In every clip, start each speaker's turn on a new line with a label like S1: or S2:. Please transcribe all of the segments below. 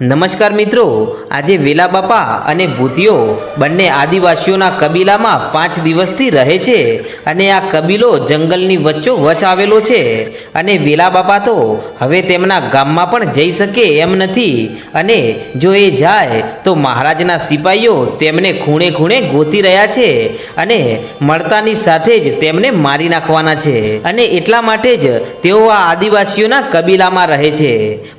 S1: નમસ્કાર મિત્રો, આજે વેલા બાપા અને ભૂતિયો બંને આદિવાસીઓના કબીલામાં પાંચ દિવસથી રહે છે અને આ કબીલો જંગલની વચ્ચો વચ આવેલો છે અને વેલા બાપા તો હવે તેમના ગામમાં પણ જઈ શકે એમ નથી અને જો એ જાય તો મહારાજના સિપાહીઓ તેમને ખૂણે ખૂણે ગોતી રહ્યા છે અને મળતાની સાથે જ તેમને મારી નાખવાના છે. અને એટલા માટે જ તેઓ આ આદિવાસીઓના કબીલામાં રહે છે.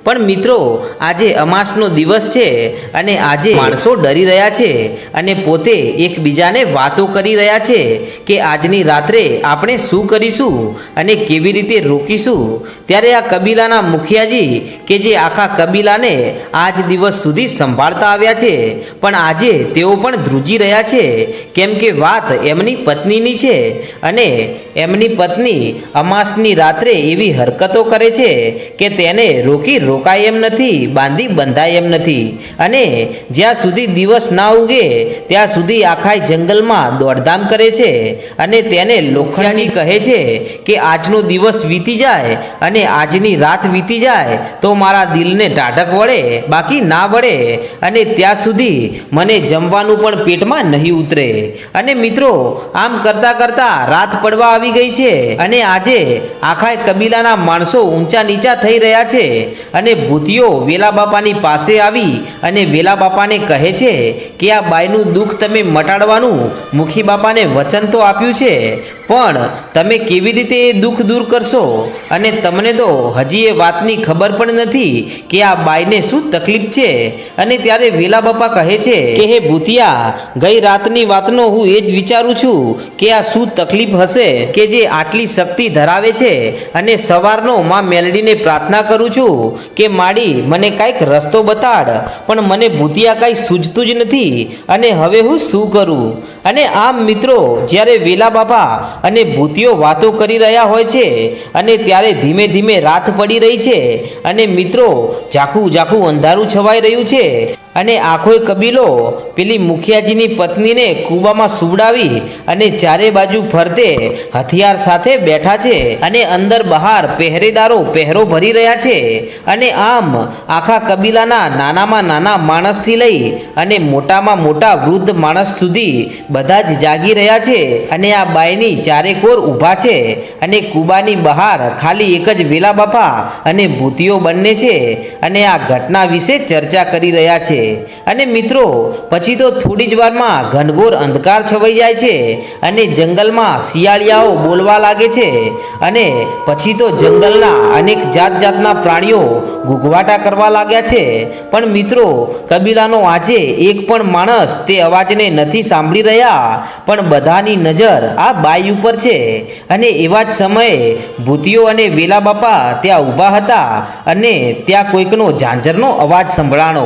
S1: પણ મિત્રો, આજે અમાસનો દિવસ છે અને આજે માણસો ડરી રહ્યા છે અને પોતે એકબીજાને વાતો કરી રહ્યા છે કે આજની રાત્રે આપણે શું કરીશું અને કેવી રીતે રોકીશું. ત્યારે આ કબીલાના મુખિયાજી કે જે આખા કબીલાને આજ દિવસ સુધી સંભાળતા આવ્યા છે, પણ આજે તેઓ પણ ધ્રુજી રહ્યા છે, કેમ કે વાત એમની પત્નીની છે અને એમની પત્ની અમાસની રાત્રે એવી હરકતો કરે છે કે તેને રોકી રોકાય એમ નથી બાંધી બંધાય એમ નથી. અને જ્યાં સુધી દિવસ ના ઉગે, ત્યાં સુધી આખા જંગલમાં દોડધામ કરે છે. અને તેને લોખંડી કહે છે કે, આજનો દિવસ વીતી જાય અને આજની રાત વીતી જાય, તો મારા દિલને ટાઢક વળે, બાકી ના વળે. અને ત્યાં સુધી મને જમવાનું પણ પેટમાં નહીં ઉતરે. અને મિત્રો, આમ કરતા કરતા રાત પડવા આવી ગઈ છે. અને આજે આખા કબીલાના માણસો ઊંચા નીચા થઈ રહ્યા છે. અને ભૂતિયો વેલા બાપાની પાસે આવી અને વેલા બાપાને કહે છે કે આ બાઈનું દુઃખ તમે મટાડવાનું મુખી બાપાને વચન તો આપ્યું છે, પણ તમે કેવી રીતે એ દુઃખ દૂર કરશો? અને તમને તો હજી એ વાતની ખબર પણ નથી કે આ બાઈને શું તકલીફ છે? અને ત્યારે વેલા બાપા કહે છે કે, હે ભૂતિયા, ગઈ રાતની વાતનો હું એ જ વિચારું છું કે આ શું તકલીફ હશે કે જે આટલી શક્તિ ધરાવે છે. અને સવારનો માં મેલડીને પ્રાર્થના કરું છું કે, માડી, મને કાંઈક રસ્તો બતાડ, પણ મને ભૂતિયા કાંઈ સૂઝતું જ નથી. અને હવે હું શું કરું? અને આમ મિત્રો, જ્યારે વેલા બાપા અને ભૂતિઓ વાતો કરી રહ્યા હોય છે, અને ત્યારે ધીમે ધીમે રાત પડી રહી છે, અને મિત્રો, ઝાખું ઝાખું અંધારું છવાઈ રહ્યું છે અને આખોય કબીલો પેલી મુખિયાજીની પત્નીને કૂવામાં સુવડાવી અને ચારે બાજુ ફરતે હથિયાર સાથે બેઠા છે અને અંદર બહાર પહેરેદારો પહેરો ભરી રહ્યા છે અને આમ આખા કબીલાના નાનામાં નાના માણસથી લઈ અને મોટામાં મોટા વૃદ્ધ માણસ સુધી બધા જ જાગી રહ્યા છે અને આ બાયની ચારે કોર ઊભા છે અને કૂબાની બહાર ખાલી એક જ વેલા બાપા અને ભૂતિઓ બંને છે અને આ ઘટના વિશે ચર્ચા કરી રહ્યા છે. અને મિત્રો, પછી તો થોડી જ વારમાં ઘનઘોર અંધકાર છવાઈ જાય છે અને જંગલમાં શિયાળિયાઓ બોલવા લાગે છે અને પછી તો જંગલના અનેક જાત જાતના પ્રાણીઓ ગુગવાટા કરવા લાગ્યા છે. પણ મિત્રો, કબીલાનો આજે એક પણ માણસ તે અવાજને નથી સાંભળી રહ્યા, પણ બધાની નજર આ બાઈ ઉપર છે અને એવા જ સમયે ભૂતિયો અને વેલા બાપા ત્યાં ઊભા હતા અને ત્યાં કોઈકનો ઝાંઝરનો અવાજ સંભળાણો.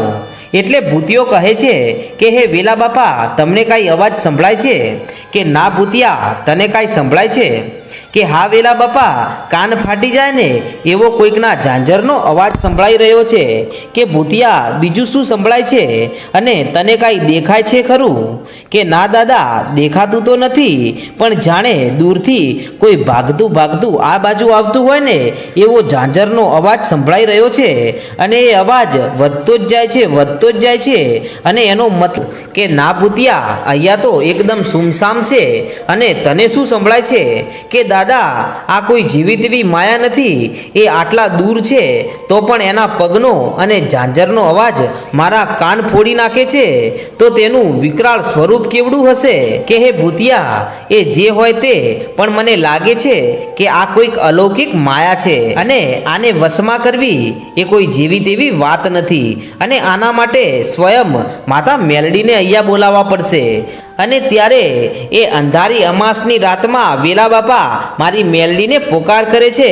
S1: એટલે ભૂતિયો કહે છે કે, હે વેલા બાપા, તમને કાંઈ અવાજ સંભળાય છે? કે ના ભૂતિયા, તને કાંઈ સંભળાય છે? કે હા વેલા બાપા, કાન ફાટી જાય ને, એવો કોઈકના ઝાંઝરનો અવાજ સંભળાઈ રહ્યો છે કે ભૂતિયા, બીજું શું સંભળાય છે? અને તને કાંઈ દેખાય છે ખરું? કે ના દાદા, દેખાતું તો નથી, પણ જાણે દૂરથી કોઈ ભાગતું ભાગતું આ બાજુ આવતું હોય ને, એવો ઝાંઝરનો અવાજ સંભળાઈ રહ્યો છે. અને એ અવાજ વધતો જ જાય છે, વધતો જ જાય છે. અને એનો મતલબ કે ના ભૂતિયા, અહીંયા તો એકદમ સુમસામ છે. અને તને શું સંભળાય છે? કે દાદા, આ કોઈ જીવી તેવી માયા નથી? એ આટલા દૂર છે, તો પણ એના પગનો અને ઝાંઝરનો અવાજ મારા કાન ફોડી નાખે છે? તો તેનું વિકરાળ સ્વરૂપ કેવડું હશે? કે, હે ભૂતિયા, એ જે હોય તે, પણ મને લાગે છે કે આ કોઈક અલૌકિક માયા છે અને આને વશમાં કરવી એ કોઈ જીવિત તેવી વાત નથી અને આના માટે સ્વયં માતા મેલડીને અહીંયા બોલાવવા પડશે. અને ત્યારે એ અંધારી અમાસની રાતમાં વેલા બાપા મારી મેલડીને પોકાર કરે છે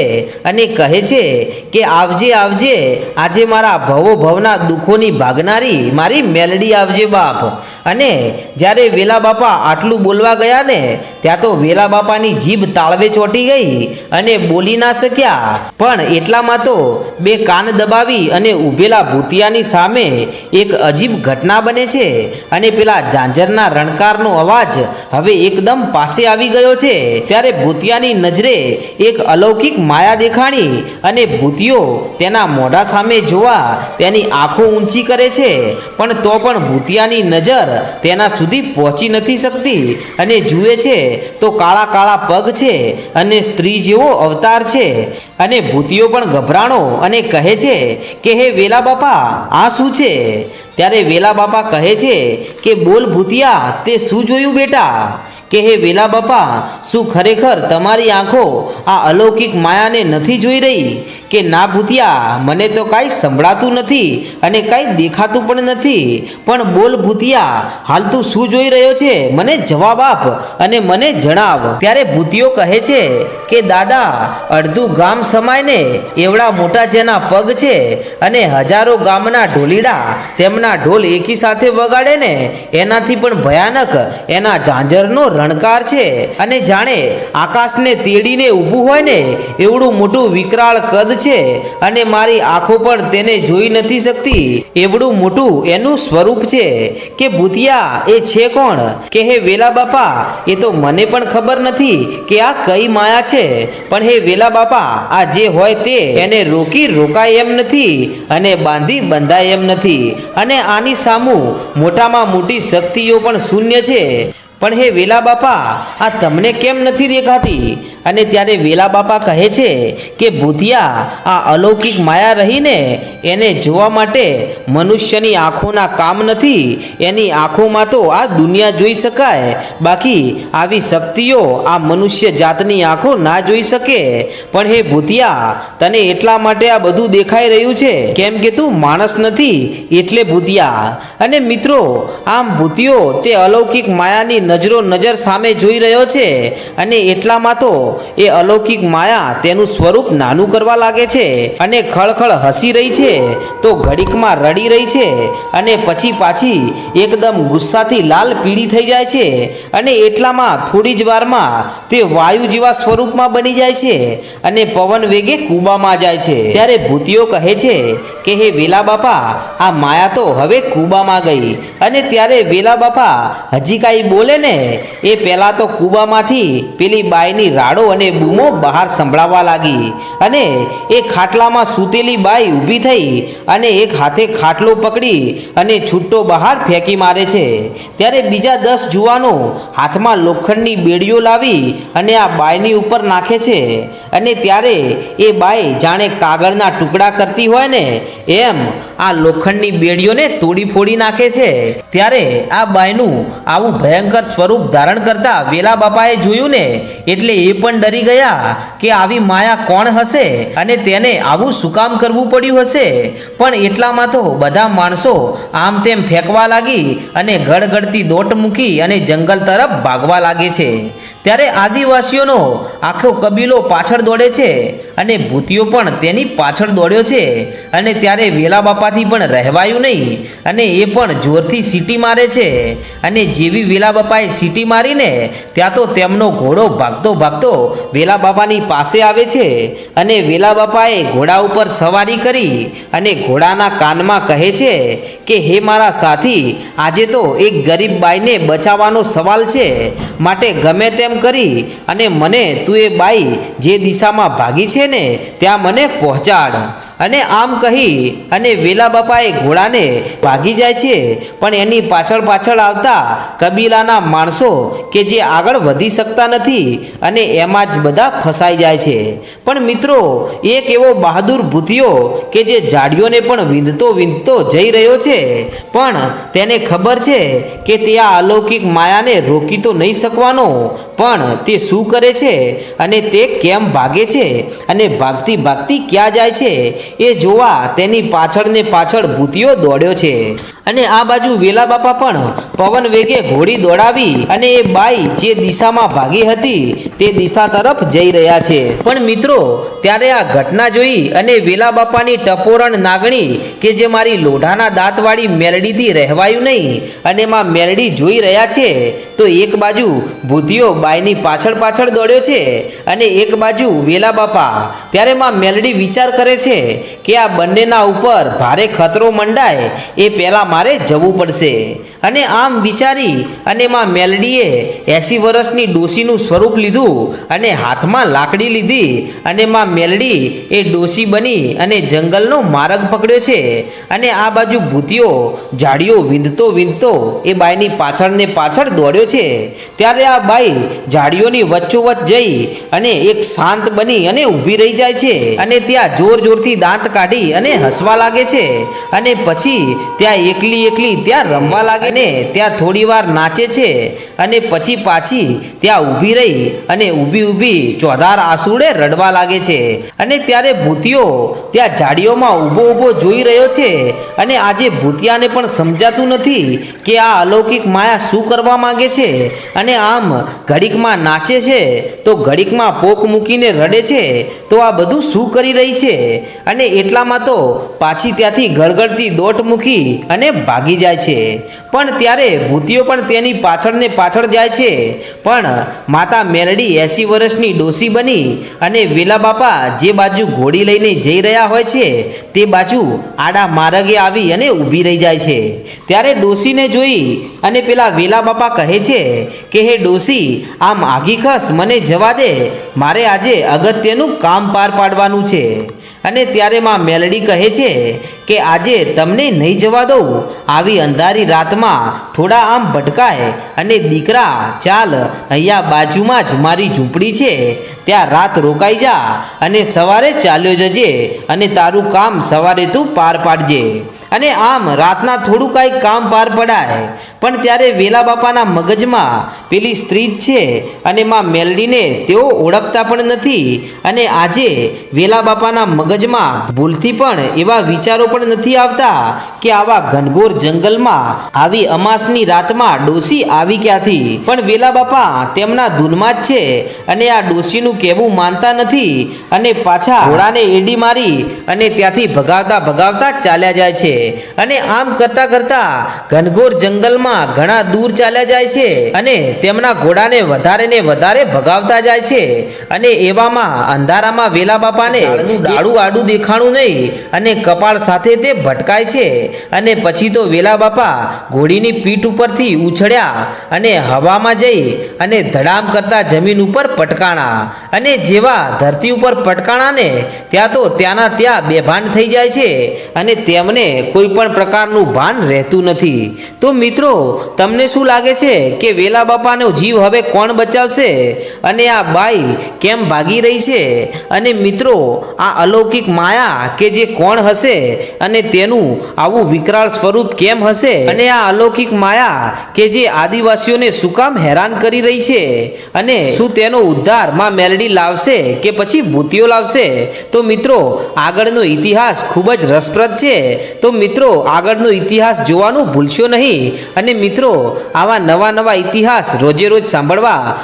S1: અને કહે છે કે આવજે આવજે, આજે મારા ભવો ભવના દુઃખોની ભાગનારી મારી મેલડી આવજે બાપ. અને જ્યારે વેલા બાપા આટલું બોલવા ગયા ને, ત્યાં તો વેલા બાપાની જીભ તાળવે ચોંટી ગઈ અને બોલી ના શક્યા. પણ એટલામાં તો બે કાન દબાવી અને ઊભેલા ભૂતિયાની સામે એક અજીબ ઘટના બને છે અને પેલા ઝાંઝરના રણકાર પ્રકારનો અવાજ હવે એકદમ પાસે આવી ગયો છે. ત્યારે ભૂતિયાની નજરે એક અલૌકિક માયા દેખાણી અને ભૂતિયો તેના મોઢા સામે જોવા તેની આંખો ઊંચી કરે છે. પણ તો પણ ભૂતિયાની નજર તેના સુધી પહોંચી નથી શકતી અને જુએ છે તો કાળા કાળા પગ છે અને સ્ત્રી જેવો અવતાર છે. અને ભૂતિઓ પણ ગભરાણો અને કહે છે કે, હે વેલા બાપા, આ શું છે? ત્યારે વેલા બાપા કહે છે કે, બોલ ભૂતિયા, તે શું જોયું બેટા? કે હે વેલા બાપા, શું ખરેખર તમારી આંખો આ અલૌકિક માયાને નથી જોઈ રહી? કે ના ભૂતિયા, મને તો કાંઈ સંભળાતું નથી અને કાંઈ દેખાતું પણ નથી. પણ બોલ ભૂતિયા, હાલ તું શું જોઈ રહ્યો છે? મને જવાબ આપ અને મને જણાવ. ત્યારે ભૂતિયો કહે છે કે, દાદા, અડધું ગામ સમાયને એવડા મોટા જેના પગ છે અને હજારો ગામના ઢોલીડા તેમના ઢોલ એકી સાથે વગાડે ને એનાથી પણ ભયાનક એના ઝાંઝરનો રણકાર છે અને જાણે આકાશને તેડીને ઊભું હોય ને એવડું મોટું વિકરાળ કદ છે અને મારી આંખો પણ તેને જોઈ નથી શકતી. એવડું મોટું એનું સ્વરૂપ છે કે ભૂતિયા એ છે કોણ? કે હે વેલા બાપા, એ તો મને પણ ખબર નથી કે આ કઈ માયા છે. પણ હે વેલા બાપા, આ જે હોય તે એને રોકી રોકાય એમ નથી અને બાંધી બંધાય એમ નથી. અને આની સામું મોટામાં મોટી શક્તિઓ પણ શૂન્ય છે. પણ હે વેલા બાપા આ તમને કેમ નથી દેખાતી? અને ત્યારે વેલા બાપા કહે છે કે, ભૂતિયા, આ અલૌકિક માયા રહીને એને જોવા માટે મનુષ્યની આંખોના કામ નથી, એની આંખોમાં તો આ દુનિયા જોઈ શકાય. બાકી આવી શક્તિઓ આ મનુષ્ય જાતની આંખો ના જોઈ શકે. પણ હે ભૂતિયા, તને એટલા માટે આ બધું દેખાઈ રહ્યું છે? કેમ કે તું માણસ નથી, એટલે ભૂતિયા. અને મિત્રો, આમ ભૂતિયો તે અલૌકિક માયાની નજરો નજર સામે જોઈ રહ્યો છે. અને એટલામાં તો એ અલૌકિક માયા તેનું સ્વરૂપ નાનું કરવા લાગે છે અને ખળખળ હસી રહી છે, તો ઘડીકમાં રડી રહી છે અને પછી પાછી એકદમ ગુસ્સાથી લાલ પીળી થઈ જાય છે અને એટલામાં થોડી જ વારમાં તે વાયુ જેવા સ્વરૂપમાં બની જાય છે અને પવન વેગે કૂબામાં જાય છે. ત્યારે ભૂતિઓ કહે છે કે, હે વેલા બાપા, આ માયા તો હવે કૂબામાં ગઈ. અને ત્યારે વેલા બાપા, હજી કાંઈ બોલે ને? એ પહેલાં તો કૂબામાંથી પેલી બાઈની રાડો અને બૂમો બહાર સંભળાવા લાગી અને એ ખાટલામાં સૂતેલી બાઈ ઊભી થઈ અને એક હાથે ખાટલો પકડી અને છૂટો બહાર ફેંકી મારે છે. ત્યારે બીજા દસ જુવાનો હાથમાં લોખંડની બેડીઓ લાવી અને આ બાઈની ઉપર નાખે છે. અને ત્યારે એ બાઈ જાણે કાગળના ટુકડા કરતી હોય ને એમ આ લોખંડની બેડીઓને તોડી ફોડી નાખે છે. ત્યારે આ બાઈનું આવું ભયંકર સ્વરૂપ ધારણ કરતા વેલા બાપાએ જોયું ને એટલે એ પણ ડરી ગયા કે આવી માયા કોણ હશે અને તેને આવું શું કામ કરવું પડ્યું હશે? પણ એટલામાં તો બધા માણસો આમ તેમ ફેંકવા લાગી અને ગડગડતી દોટ મૂકી અને જંગલ તરફ ભાગવા લાગે છે. ત્યારે આદિવાસીઓનો આખો કબીલો પાછળ દોડે છે અને ભૂતિયો પણ તેની પાછળ દોડ્યો છે. અને ત્યારે વેલા બાપાથી પણ રહેવાયું નહીં અને એ પણ જોરથી સીટી મારે છે. અને જેવી વેલા બાપાએ સીટી મારીને ત્યાં તો તેમનો ઘોડો ભાગતો ભાગતો વેલા બાપાની પાસે આવે છે અને વેલા બાપાએ ઘોડા ઉપર સવારી કરી અને ઘોડાના કાનમાં કહે છે કે, હે મારા સાથી, આજે તો એક ગરીબ બાઈને બચાવવાનો સવાલ છે. માટે ગમે તેમ કરી અને મને તું એ બાઈ જે દિશામાં ભાગી છે ને, ત્યાં મને પહોંચાડ. અને આમ કહી અને વેલા બાપાએ ઘોડાને ભાગી જાય છે. પણ એની પાછળ પાછળ આવતા કબીલાના માણસો કે જે આગળ વધી શકતા નથી અને એમાં જ બધા ફસાઈ જાય છે. પણ મિત્રો, એક એવો બહાદુર ભૂતિયો કે જે ઝાડીઓને પણ વિંધતો વિંધતો જઈ રહ્યો છે. પણ તેને ખબર છે કે તે આ અલૌકિક માયાને રોકી તો નહીં શકવાનો પણ તે શું કરે છે? અને તે કેમ ભાગે છે? અને ભાગતી ભાગતી ક્યાં જાય છે? એ જોવા તેની પાછળ ને પાછળ ભૂતિયો દોડ્યો છે. અને આ બાજુ વેલા બાપા પણ પવન વેગે ઘોડી દોડાવી અને એ બાઈ જે દિશામાં ભાગી હતી તે દિશા તરફ જઈ રહ્યા છે. પણ મિત્રો, ત્યારે આ ઘટના જોઈ અને વેલા બાપાની ટપોરણ નાગણી કે જે મારી લોઢાના દાંતવાળી મેલડીથી રહેવાયું નહીં અને એમાં મેલડી જોઈ રહ્યા છે, તો એક બાજુ ભૂતિયો બાઈની પાછળ પાછળ દોડ્યો છે અને એક બાજુ વેલા બાપા. ત્યારે માં મેલડી વિચાર કરે છે કે આ બંનેના ઉપર ભારે ખતરો મંડાય એ પહેલાં મારે જવું પડશે. અને આમ વિચારી અને માં મેલડીએ એસી વર્ષની ડોશીનું સ્વરૂપ લીધું અને હાથમાં લાકડી લીધી અને માં મેલડી એ ડોશી બની અને જંગલનો માર્ગ પકડ્યો છે. અને આ બાજુ ભૂતિયો ઝાડીઓ વીંધતો વીંધતો એ બાઈની પાછળ ને પાછળ દોડ્યો છે. ત્યારે આ બાઈ ઝાડીઓની વચ્ચોવચ્ચ જઈ અને એક શાંત બની અને ઊભી રહી જાય છે. અને ત્યાં જોર જોરથી દાંત કાઢી અને હસવા લાગે છે. અને પછી ત્યાં એકલી એકલી ત્યાં રમવા લાગે ને ત્યાં થોડી વાર નાચે છે અને પછી પાછી ત્યાં ઊભી રહી અને ઊભી ઊભી ચોધાર આસુડે રડવા લાગે છે. અને ત્યારે ભૂતિયો ત્યાં ઝાડીઓમાં ઊભો ઊભો જોઈ રહ્યો છે અને આજે ભૂતિયાને પણ સમજાતું નથી કે આ અલૌકિક માયા શું કરવા માગે છે અને આમ ઘડીકમાં નાચે છે તો ઘડીકમાં પોક મૂકીને રડે છે તો આ બધું શું કરી રહી છે? અને એટલામાં તો પાછી ત્યાંથી ગળગળતી દોટ મૂકી અને ભાગી જાય છે. પણ ત્યારે ભૂતિઓ પણ તેની પાછળને પાછળ જાય છે. પણ માતા મેલડી એસી વર્ષની ડોસી બની અને વેલા બાપા જે બાજુ ઘોડી લઈને જઈ રહ્યા હોય છે, તે બાજુ આડા માર્ગે આવી અને ઊભી રહી જાય છે. ત્યારે ડોસીને જોઈ અને પેલા વેલા બાપા કહે છે કે, હે ડોસી, આમ આગી ખસ મને જવા દે. મારે આજે અગત્યનું કામ પાર પાડવાનું છે. અને ત્યારે માં મેલડી કહે છે કે આજે તમને નહીં જવા દઉં. આવી અંધારી રાતમાં થોડા આમ ભટકાય અને દીકરા ચાલ અહીંયા બાજુમાં જ મારી ઝૂંપડી છે. ત્યાં રાત રોકાઈ જા અને સવારે ચાલ્યો જજે અને તારું કામ સવારે તું પાર પાડજે. અને આમ રાતના થોડું કાંઈ કામ પાર પડાય. પણ ત્યારે વેલા બાપાના મગજમાં પેલી સ્ત્રી જ છે અને માં મેલડીને તેઓ ઓળખતા પણ નથી. અને આજે વેલા બાપાના મગજમાં ભૂલથી પણ એવા વિચારો પણ નથી આવતા કે આવા ઘનઘોર જંગલમાં આવી અમાસની રાતમાં ડોસી આવી ક્યાંથી? પણ વેલા બાપા તેમના ધૂનમાં જ છે અને આ ડોસીનું કહેવું માનતા નથી અને પાછા ઘોડાને એડી મારી અને ત્યાંથી ભગાવતા ભગાવતા ચાલ્યા જાય છે. અને આમ કરતા કરતા ઘનઘોર જંગલમાં ઘણા દૂર ચાલ્યા જાય છે અને તેમના ઘોડાને વધારે ને વધારે ભગાવતા જાય છે. અને એવામાં અંધારામાં વેલા બાપાને ડાળું આડું દેખાણું નહીં અને કપાળ સાથે તે ભટકાય છે. અને પછી તો વેલા બાપા ઘોડીની પીઠ ઉપરથી ઉછળ્યા અને હવામાં જઈ અને ધડામ કરતા જમીન ઉપર પટકાણા. અને જેવા ધરતી ઉપર પટકાણાને ત્યાં તો ત્યાંના ત્યાં બેભાન થઈ જાય છે અને તેમને કોઈ પણ પ્રકારનું ભાન રહેતું નથી. તો મિત્રો, તમને શું લાગે છે કે વેલા બાપાનો જીવ હવે કોણ બચાવશે? અને આ બાઈ કેમ ભાગી રહી છે? અને મિત્રો, આ અલૌકિક માયા કે જે કોણ હશે? અને તેનું આવું વિકરાળ સ્વરૂપ કેમ હશે? અને આ અલૌકિક માયા કે જે આદિવાસીઓને શું કામ હેરાન કરી રહી છે? અને શું તેનો ઉદ્ધારમાં મેલડી લાવશે કે પછી ભૂતિઓ લાવશે? તો મિત્રો, આગળનો ઇતિહાસ ખૂબ જ રસપ્રદ છે. તો મિત્રો, આગળનો ઇતિહાસ જોવાનું ભૂલશો નહીં. અને મિત્રો, આવા નવા નવા ઇતિહાસ રોજે રોજ સાંભળવા